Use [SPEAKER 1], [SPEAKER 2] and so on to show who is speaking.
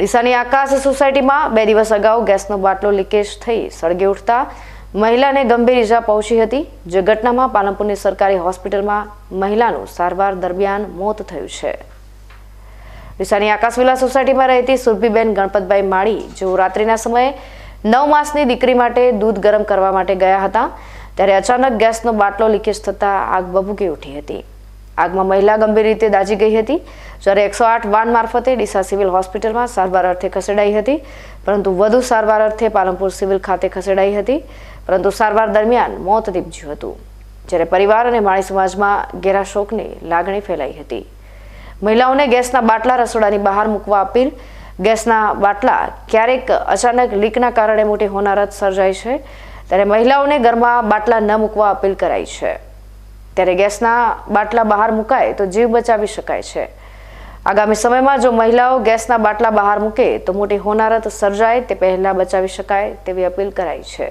[SPEAKER 1] ડીસાની આકાશ સોસાયટીમાં બે દિવસ અગાઉ ગેસનો બાટલો લીકેજ થઈ સળગી ઉઠતા મહિલાને ગંભીર ઈજા પહોંચી હતી. જે ઘટનામાં પાલનપુરની સરકારી હોસ્પિટલમાં મહિલાનું સારવાર દરમિયાન મોત થયું છે. ડીસાની આકાશવિલા સોસાયટીમાં રહેતી સુરભીબેન ગણપતભાઈ માળી, જેઓ રાત્રિના સમયે નવ માસની દીકરી માટે દૂધ ગરમ કરવા માટે ગયા હતા, ત્યારે અચાનક ગેસનો બાટલો લીકેજ થતાં આગ બબૂકી ઉઠી હતી. આગમાં મહિલા ગંભીર રીતે દાજી ગઈ હતી. જ્યારે એકસો આઠ વાન મારફતે ડીસા સિવિલ હોસ્પિટલમાં સારવાર અર્થે ખસેડાઈ હતી. પરંતુ વધુ સારવાર અર્થે પાલનપુર સિવિલ ખાતે ખસેડાઈ હતી. પરંતુ સારવાર દરમિયાન મોત નીપજ્યું હતું. જ્યારે પરિવાર અને માણી સમાજમાં ઘેરા શોકની લાગણી ફેલાઈ હતી. મહિલાઓને ગેસના બાટલા રસોડાની બહાર મૂકવા અપીલ. ગેસના બાટલા ક્યારેક અચાનક લીકના કારણે મોટી હોનારત સર્જાય છે. ત્યારે મહિલાઓને ઘરમાં બાટલા ન મૂકવા અપીલ કરાઈ છે. ત્યારે ગેસના બાટલા બહાર મુકાય તો જીવ બચાવી શકાય છે. આગામી સમયમાં જો મહિલાઓ ગેસના બાટલા બહાર મૂકે તો મોટી હોનારત સર્જાય તે પહેલા બચાવી શકાય તેવી અપીલ કરાઈ છે.